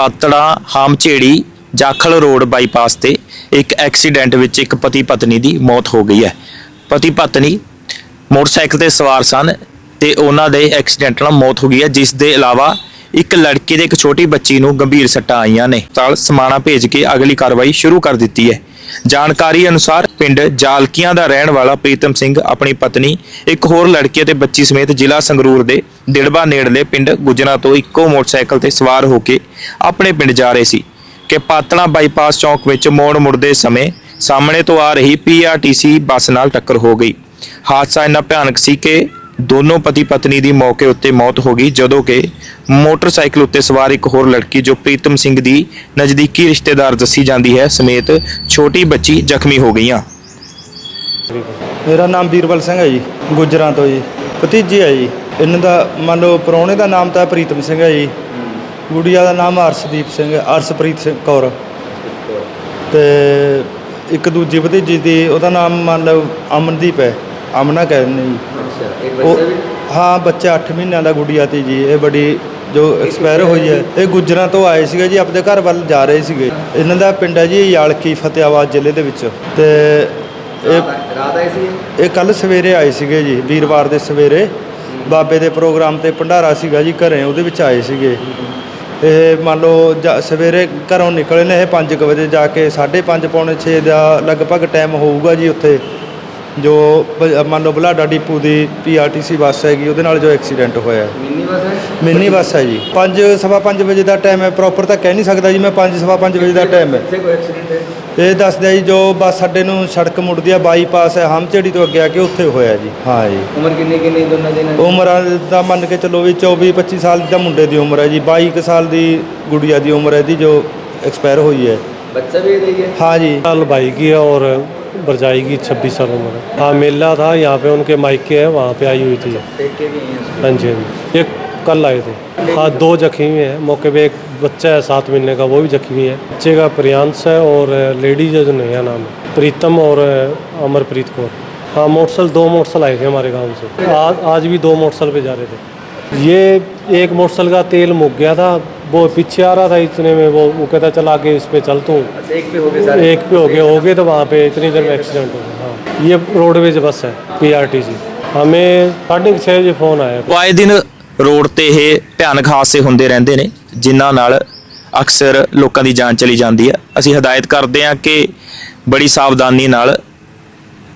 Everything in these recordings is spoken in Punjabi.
ਪਾਤੜਾ ਹਾਮਝੇੜੀ ਜਾਖਲ ਰੋਡ ਬਾਈਪਾਸ ਤੇ ਇੱਕ ਐਕਸੀਡੈਂਟ ਵਿੱਚ ਇੱਕ ਪਤੀ ਪਤਨੀ ਦੀ ਮੌਤ ਹੋ ਗਈ ਹੈ। ਪਤੀ ਪਤਨੀ ਮੋਟਰਸਾਈਕਲ ਤੇ ਸਵਾਰ ਸਨ ਤੇ ਉਹਨਾਂ ਦੇ ਐਕਸੀਡੈਂਟ ਨਾਲ ਮੌਤ ਹੋ ਗਈ ਹੈ, ਜਿਸ ਦੇ ਇਲਾਵਾ ਇੱਕ ਲੜਕੀ ਤੇ ਇੱਕ ਛੋਟੀ ਬੱਚੀ ਨੂੰ ਗੰਭੀਰ ਸੱਟਾਂ ਆਈਆਂ ਨੇ। ਤਾਲ ਸਮਾਣਾ ਭੇਜ ਕੇ ਅਗਲੀ ਕਾਰਵਾਈ ਸ਼ੁਰੂ ਕਰ ਦਿੱਤੀ ਹੈ। ਜਾਣਕਾਰੀ ਅਨੁਸਾਰ ਪਿੰਡ ਜਾਲਕੀਆਂ ਦਾ ਰਹਿਣ ਵਾਲਾ ਪ੍ਰੀਤਮ ਸਿੰਘ, ਆਪਣੀ ਪਤਨੀ, ਇੱਕ ਹੋਰ ਲੜਕੀ ਅਤੇ ਬੱਚੀ ਸਮੇਤ ਜ਼ਿਲ੍ਹਾ ਸੰਗਰੂਰ ਦੇ ਦਿੜਬਾ ਨੇੜਲੇ ਪਿੰਡ ਗੁਜਰਾ ਤੋਂ ਇੱਕੋ ਮੋਟਰਸਾਈਕਲ ਤੇ ਸਵਾਰ ਹੋ ਕੇ ਆਪਣੇ ਪਿੰਡ ਜਾ ਰਹੇ ਸੀ ਕਿ ਪਾਤਣਾ ਬਾਈਪਾਸ ਚੌਂਕ ਵਿੱਚ ਮੋੜ ਮੁੜਦੇ ਸਮੇਂ ਸਾਹਮਣੇ ਤੋਂ ਆ ਰਹੀ ਪੀਆਰਟੀਸੀ ਬੱਸ ਨਾਲ ਟੱਕਰ ਹੋ ਗਈ। ਹਾਦਸਾ ਇੰਨਾ ਭਿਆਨਕ ਸੀ ਕਿ ਦੋਨੋਂ ਪਤੀ ਪਤਨੀ ਦੀ ਮੌਕੇ ਉੱਤੇ ਮੌਤ ਹੋ ਗਈ, ਜਦੋਂ ਕਿ ਮੋਟਰਸਾਈਕਲ ਉੱਤੇ ਸਵਾਰ ਇੱਕ ਹੋਰ ਲੜਕੀ ਜੋ ਪ੍ਰੀਤਮ ਸਿੰਘ ਦੀ ਨਜ਼ਦੀਕੀ ਰਿਸ਼ਤੇਦਾਰ ਦੱਸੀ ਜਾਂਦੀ ਹੈ, ਸਮੇਤ ਛੋਟੀ ਬੱਚੀ ਜ਼ਖਮੀ ਹੋ ਗਈਆਂ। ਮੇਰਾ ਨਾਮ ਵੀਰਬਲ ਸਿੰਘ ਹੈ ਜੀ, ਗੁਜਰਾਂ ਤੋਂ ਜੀ, ਭਤੀਜੀ ਹੈ ਜੀ। ਇਹਨਾਂ ਦਾ ਮੰਨ ਲਓ ਪ੍ਰਾਹੁਣੇ ਦਾ ਨਾਮ ਤਾਂ ਪ੍ਰੀਤਮ ਸਿੰਘ ਹੈ ਜੀ। ਗੁੜੀਆ ਦਾ ਨਾਮ ਅਰਸ਼ਦੀਪ ਸਿੰਘ ਹੈ ਅਰਸ਼ਪ੍ਰੀਤ ਸਿੰਘ ਕੌਰ। ਤੇ ਇੱਕ ਦੂਜੀ ਭਤੀਜੀ ਦੀ, ਉਹਦਾ ਨਾਮ ਮੰਨ ਲਓ ਅਮਨਦੀਪ ਹੈ। ਅਮਨਾ ਕਹਿੰਦੇ ਜੀ। ਉਹ ਹਾਂ ਬੱਚਾ 8 ਮਹੀਨਿਆਂ ਦਾ ਗੁੜੀਆ ਤੇ ਜੀ। ਇਹ ਬੜੀ ਜੋ ਐਕਸਪਾਇਰ ਹੋਈ ਹੈ। ਇਹ ਗੁਜਰਾਂ ਤੋਂ ਆਏ ਸੀਗੇ ਜੀ ਆਪਣੇ ਘਰ ਵੱਲ ਜਾ ਰਹੇ ਸੀਗੇ। ਇਹਨਾਂ ਦਾ ਪਿੰਡ ਹੈ ਜੀ ਯਾਲਕੀ ਫਤਿਆਬਾਦ ਜ਼ਿਲ੍ਹੇ ਦੇ ਵਿੱਚ। ਤੇ ਇਹ ਰਾਤ ਆਈ ਸੀ ਇਹ ਕੱਲ ਸਵੇਰੇ ਆਏ ਸੀਗੇ ਜੀ ਵੀਰਵਾਰ ਦੇ ਸਵੇਰੇ। ਬਾਬੇ ਦੇ ਪ੍ਰੋਗਰਾਮ ਤੇ ਭੰਡਾਰਾ ਸੀਗਾ ਜੀ ਘਰੇ ਉਹਦੇ ਵਿੱਚ ਆਏ ਸੀਗੇ। ਇਹ ਮੰਨ ਲਓ ਸਵੇਰੇ ਘਰੋਂ ਨਿਕਲੇ ਨੇ ਇਹ 5 ਵਜੇ ਜਾ ਕੇ 5:30 ਪੌਣੇ 6 ਦਾ ਲਗਭਗ ਟਾਈਮ ਹੋਊਗਾ ਜੀ ਉੱਥੇ। ਜੋ ਬ- ਮੰਨ ਲਓ ਬਲਾਡਾ ਡਿਪੂ ਦੀ ਪੀਆਰਟੀਸੀ ਬੱਸ ਹੈਗੀ ਉਹਦੇ ਨਾਲ ਜੋ ਐਕਸੀਡੈਂਟ ਹੋਇਆ ਹੈ। ਮਿੰਨੀ ਬੱਸ ਹੈ ਮਿੰਨੀ ਬੱਸ ਹੈ ਜੀ 5 ਸਵਾ 5 ਵਜੇ ਦਾ ਟਾਈਮ ਹੈ ਪ੍ਰੋਪਰ ਤਾਂ ਕਹਿ ਨਹੀਂ ਸਕਦਾ ਜੀ ਮੈਂ 5 ਸਵਾ 5 ਵਜੇ ਦਾ ਟਾਈਮ ਹੈ ਇੱਥੇ ਕੋਈ ਐਕਸੀਡੈਂਟ ਹੈ ਇਹ ਦੱਸਦਾ ਜੀ ਜੋ ਬੱਸ ਸਾਡੇ ਨੂੰ ਸੜਕ ਮੁੜਦੀ ਆ ਬਾਈਪਾਸ ਹੈ ਹਮਚੜੀ ਤੋਂ ਅੱਗੇ ਆ ਕੇ ਉੱਥੇ ਹੋਇਆ ਜੀ ਹਾਂ ਜੀ ਉਮਰ ਕਿੰਨੀ ਕਿੰਨੀ ਦੋਨਾਂ ਦੇ ਨਾਲ ਉਮਰਾਂ ਦਾ ਮੰਨ ਕੇ ਚੱਲੋ ਵੀ 24 25 ਸਾਲ ਦਾ ਮੁੰਡੇ ਦੀ ਉਮਰ ਹੈ ਜੀ 22 ਕੁ ਸਾਲ ਦੀ ਗੁੜੀਆ ਦੀ ਉਮਰ ਹੈ ਦੀ ਜੋ ਐਕਸਪਾਇਰ ਹੋਈ ਹੈ ਬੱਚਾ भी यही है हाँ जी साल भाई की है और बरजाई की छब्बीस साल उम्र है। मेला था, यहाँ पे उनके मायके है, वहाँ पे आई हुई थी। हैं जी हाँ ये कल आए थे। हाँ दो जख्मी हैं। मौके पे एक बच्चा है, सात महीने का, वो भी जख्मी है। बच्चे का प्रियांश है और लेडीज़ है जो नया नाम है। प्रीतम और अमरप्रीत कौर। हाँ मोटरसाइकिल, दो मोटरसाइकिल आए थे हमारे गाँव से। आज आज भी दो मोटरसाइकिल पे जा रहे थे। ये एक मोटरसाइकिल का तेल मुक गया था वो पीछे आ रहा था इतने में वो वो कहता चला के इस पे चल तूँ अच्छा एक पे हो गए सारे एक पे हो गए हो गए तो वहाँ पे इतनी देर में एक्सीडेंट हो गया हाँ ये रोडवेज बस है पीआरटीसी हमें साढ़े छः बजे फ़ोन आया ਉਹ ਆਏ ਦਿਨ ਰੋਡ ਤੇ ਇਹ ਭਿਆਨਕ ਹਾਦਸੇ ਹੁੰਦੇ ਰਹਿੰਦੇ ਨੇ ਜਿਨ੍ਹਾਂ ਨਾਲ ਅਕਸਰ ਲੋਕਾਂ ਦੀ ਜਾਨ ਚਲੀ ਜਾਂਦੀ ਹੈ ਅਸੀਂ ਹਦਾਇਤ ਕਰਦੇ ਹਾਂ ਕਿ ਬੜੀ ਸਾਵਧਾਨੀ ਨਾਲ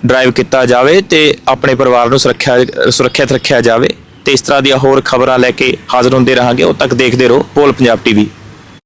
ਡਰਾਈਵ ਕੀਤਾ ਜਾਵੇ ਤੇ ਆਪਣੇ ਪਰਿਵਾਰ ਨੂੰ ਸੁਰੱਖਿਆ ਸੁਰੱਖਿਅਤ ਰੱਖਿਆ ਜਾਵੇ ਤੇ ਇਸ ਤਰ੍ਹਾਂ ਦੀਆਂ ਹੋਰ ਖਬਰਾਂ ਲੈ ਕੇ ਹਾਜ਼ਰ ਹੁੰਦੇ ਰਹਾਂਗੇ। ਉਹ ਤੱਕ ਦੇਖਦੇ ਰਹੋ ਪੋਲ ਪੰਜਾਬ ਟੀਵੀ।